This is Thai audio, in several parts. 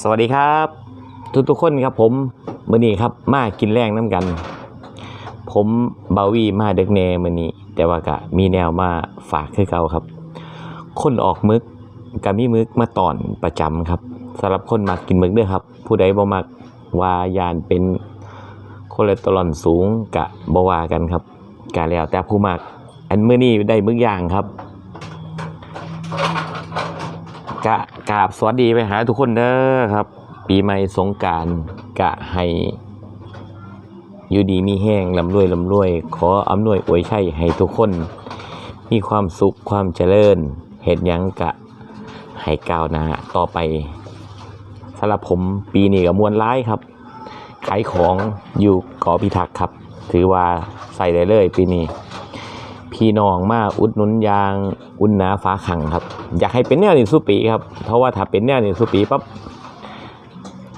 สวัสดีครับ ทุกทุกๆคนครับผมมือนี้ครับมากินแรงน้ำกัน ผมเบาวีมาเด็กแนมือนี้ แต่ว่าก็มีแนวมาฝากคือเก่าครับ คนออกมึกก็มีมึกมาตอนประจำครับสำหรับคนมักกินมึกเด้อครับ ผู้ใดบ่มักวายานเป็นคอเลสเตอรอลสูงกะบ่ว่ากันครับกะแล้วแต่ผู้มักอันมื้อนี้ได้มึกย่างครับ กะกราบสวัสดีไปหาทุกคนเด้อครับ ปีใหม่สงการกะให้อยู่ดีมีแห้งลำรวยลำรวย ขออำนวยอวยชัยให้ทุกคน มีความสุขความเจริญเหตุยังกะให้ก้าวหน้าต่อไปสำหรับผมปีนี้กับมวลร้ายครับ ขายของอยู่เกอพิทักษ์ครับ ถือว่าใส่ได้เลยปีนี้ พี่น้องมาอุดหนุนยางอุ่นหนาฟ้าขังครับ อยากให้เป็นแนวนี้สุปีครับเพราะว่าถ้าเป็นแนวนี้สุปีปั๊บ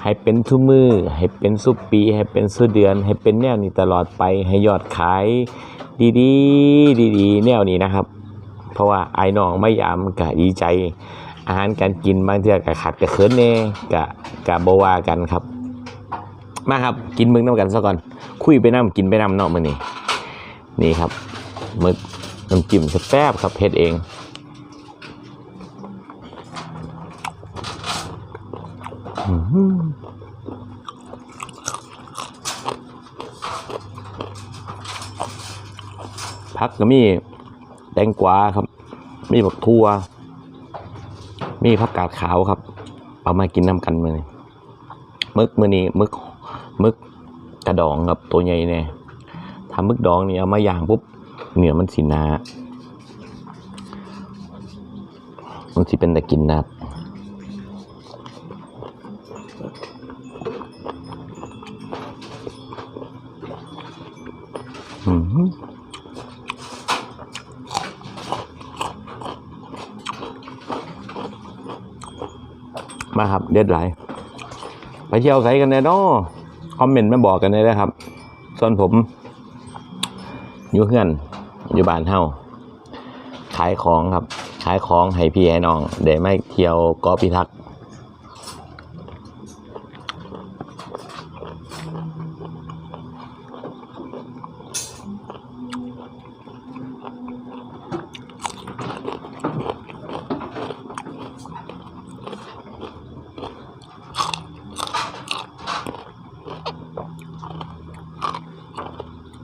ให้เป็นทุกมือ ให้เป็นสุปี ให้เป็นสุเดือน ให้เป็นแนวนี้ตลอดไป ให้ยอดขายดีๆ ดีๆ แนวนี้นะครับ เพราะว่าไอ้น้องไม่ยามกะดีใจ อาหารการกินบางเทื่อกะขัดกะเขินแน่กะกะบวากันครับ มาครับกินมึงน้ำกันซะก่อน คุยไปน้ำกินไปน้ำเนาะมือนี้นี่ครับ หมึกน้ำจิ้มแซ่บครับเผ็ดเองอื้อหือผักก็มีแตงกวาครับ มีบักทั่ว มีผักกาดขาวครับ เอามากินน้ำกันมือนี้มึกมือนี้มึกมึกกระดองครับตัวใหญ่แน่ทำมึกดองนี่เอามาย่างปุ๊บ เนื้อมันสีนามันสิเป็นแตะกินนะครับอือหือมาครับเด็ดหลายไปเที่ยวไสกันแน่นอคอมเมนต์มาบอกกันได้นะครับ ส่วนผมอยู่เพื่อน อยู่บ้านเฮาขายของครับ ขายของให้พี่ให้น้องเดี๋ยวไม่เที่ยวกอพิทักษ์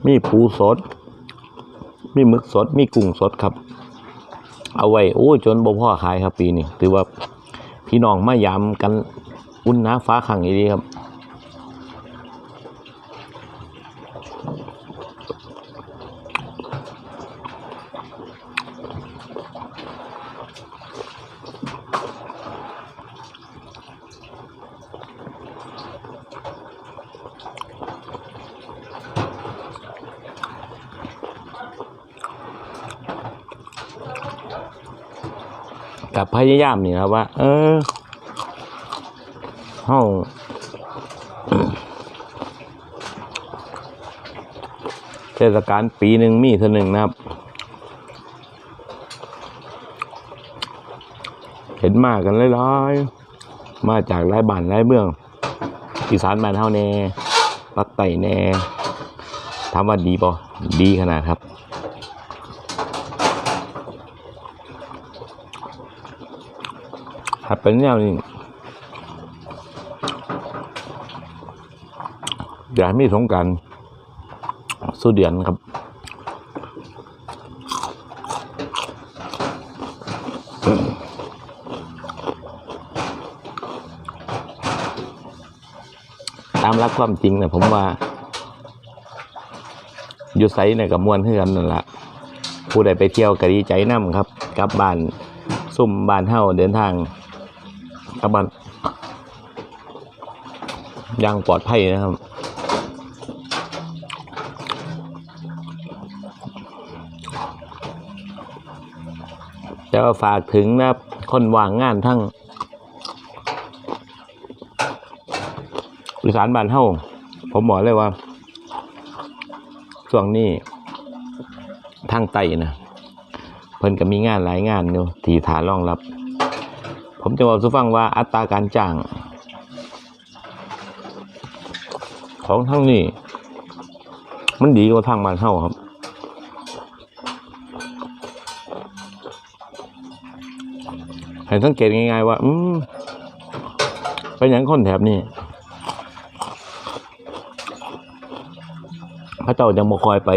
มีปูสด มีหมึกสดมีกุ้งสดครับ เอาไว้โอ้จนบ่พ่อขายครับปีนี้ถือว่าพี่น้องมายามกันอุ่นน้าฟ้าขังอีดีครับ กับพยายามนี่ครับว่า เออเฮาเทศกาลปีหนึ่งมีเท่านึงนะครับ เห็นมากันหลายๆมาจากหลายบ้านหลายเมืองอีสานบ้านเฮาแน่ปักไต่แน่ถามว่าดีป่ดีขนาดครับ ถ้าเป็นแนวนี้อย่ามีสงกรารสู้เดือนครับตามรักความจริงนะผมว่าอยู่ไซเนี่ยกับมวนเพื่อนนั่นแหละผู้ใดไปเที่ยวก็ดีใจนํครับกลับบ้านซุ่มบ้านเฮาเดินทาง กลับบ้านยังปลอดภัยนะครับจะฝากถึงนะคนวางงานทั้งบริษัทบ้านเฮาผมบอกเลยว่า ช่วงนี้ทางไต่นะเพิ่นก็มีงานหลายงานอยู่ที่ฐานรองรับ ผมจะบอกสุฟังว่าอัตราการจ้าง ของทั้งนี้ มันดีกว่าทางบ้านเฮาครับ ให้สังเกตง่ายๆว่า อืมเป็นอย่างคนแถบนี้พระเจ้าจะมาคอยไป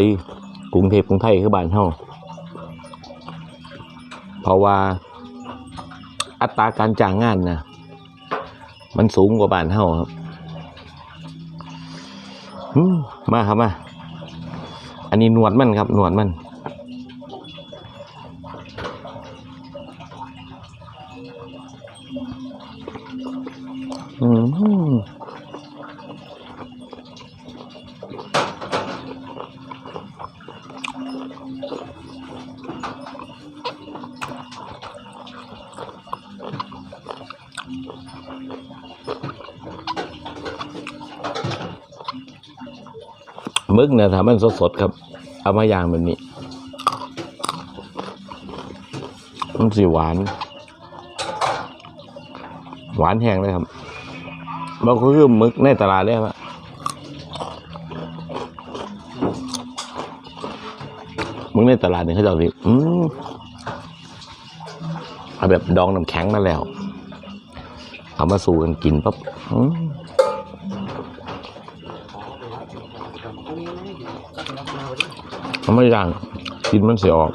กรุงเทพกรุงไทยคือบ้านเฮาเพราะว่า อัตราการจ้างงานนะมันสูงกว่าบ้านเฮาครับมมาครับมา อันนี้หนวดมันครับ หนวดมัน อืม มึกเนี่ยถามมันสดๆครับ เอามาย่างแบบนี้มันสีหวาน หวานแห้งเลยครับมันก็คือมึกในตลาดเลยครับมึกในตลาดเนี่ยเขาจะเอาสิอืมเอาแบบดองน้ำแข็งมาแล้ว เอามาสู่กันกินปั๊บมมันไม่ย่างกินมันเสียออก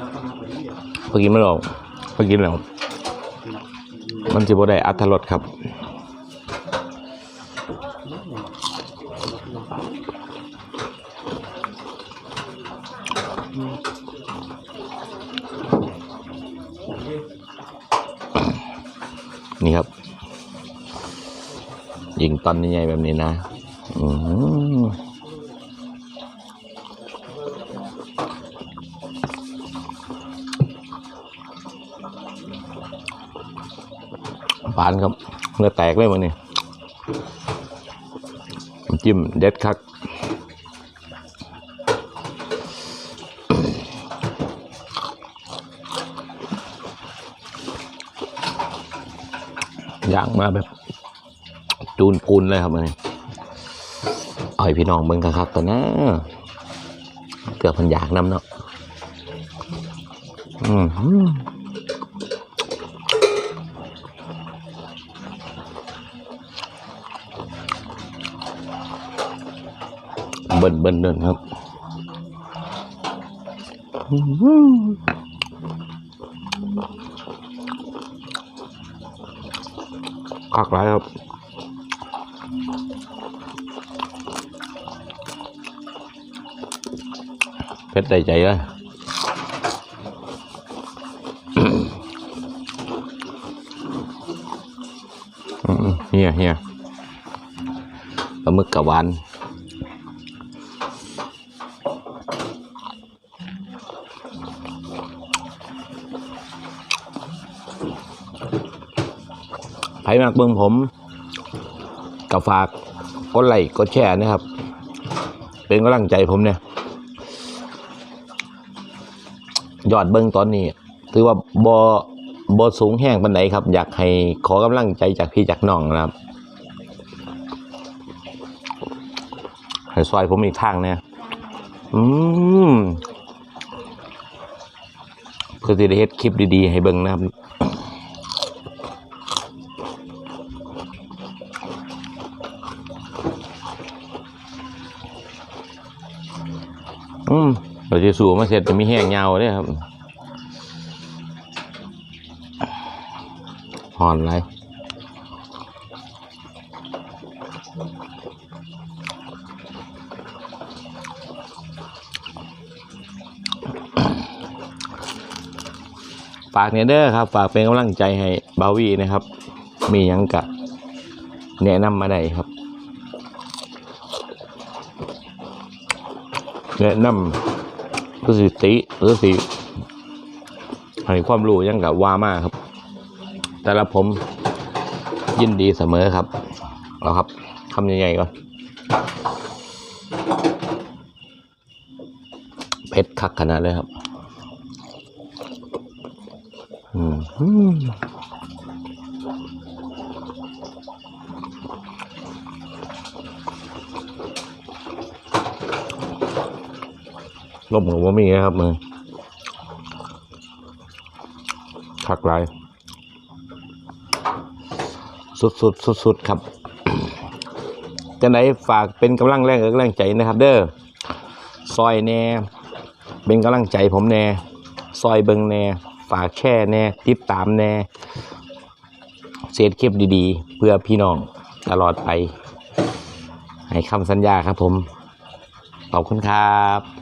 พอกินไม่ออกพอกินแล้ว มันจะบ่ได้อัตรสครับนี่ครับ ยิงตอนใหญ่ๆแบบนี้นะอืมปานครับเนื้อแตกเลยมันนี่น้จิ้มเด็ดคักย่างมาแบบ จูนพูนเลยครับมันนี่เอาให้พี่น้องเบิ่งคักๆก่อนนะเกือบพันอยากน้ำเนาะอืมหืมเบิ่นเบิ่นเดินครับอือหือคักหลายครับ เพชรได้ใจเลยเฮียเฮียปลาหมึกกับวานใครมากเบิ่งผมกับฝากกดไลค์กดแชร์นะครับ เป็นกำลังใจผมเนี่ย ยอดเบิ้งตอนนี้ ถือว่าบอบอสูงแห้งปันไหนครับ อยากให้ขอกำลังใจจากพี่จากน้องนะครับให้ซอยผมอีกทางเนี่ยอืมเพื่อที่ได้เฮ็ดคลิปดีๆ ให้เบิ้งนะครับ เราจะสู่มาเสร็จจะมีแห้งยาวเลยครับหอนไรฝากเนี่ยเด้อครับ ฝากเป็นกำลังใจให้บาวีนะครับ มียังกะแนะนำมาได้ครับ แนะนำ หรือสิติหรือสิให้ความรู้ยังกับว่ามากครับ แต่ละผมยินดีเสมอครับเอาครับทำยังไงก่อนเผ็ดคักขนาดเลยครับอืม ลมของว่ามีครับมือคักไรสุดสุดสุดสุดครับจะไหนฝากเป็นกำลังแรงเอกแรงใจนะครับ เด้อซอยแน่เป็นกำลังใจผมแน่ซอยเบิงแน่ฝากแช่แน่ติดตามแน่เศษคลิปดีๆ เพื่อพี่น้องตลอดไป ให้คำสัญญาครับผม ขอบคุณครับ